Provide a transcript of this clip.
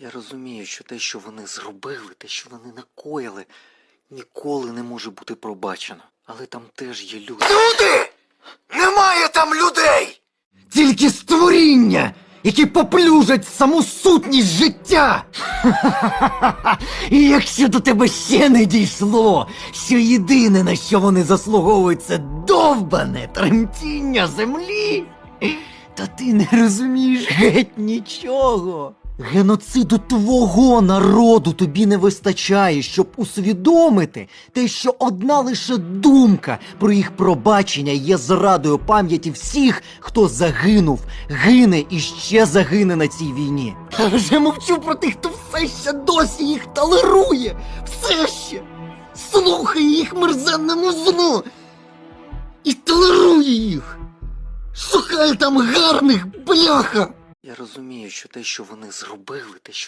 Я розумію, що те, що вони зробили, те, що вони накоїли, ніколи не може бути пробачено. Але там теж є люди. Люди! Немає там людей! Тільки створіння, які поплюжать саму сутність життя. І якщо до тебе ще не дійшло, що єдине, на що вони заслуговують, це довбане тремтіння землі, то ти не розумієш геть нічого. Геноциду твого народу тобі не вистачає, щоб усвідомити те, що одна лише думка про їх пробачення є зрадою пам'яті всіх, хто загинув, гине і ще загине на цій війні. А вже мовчу про тих, хто все ще досі їх толерує, все ще слухає їх мерзенному злу і толерує їх. Шукає там гарних бляха. Я розумію, що те, що вони зробили, те, що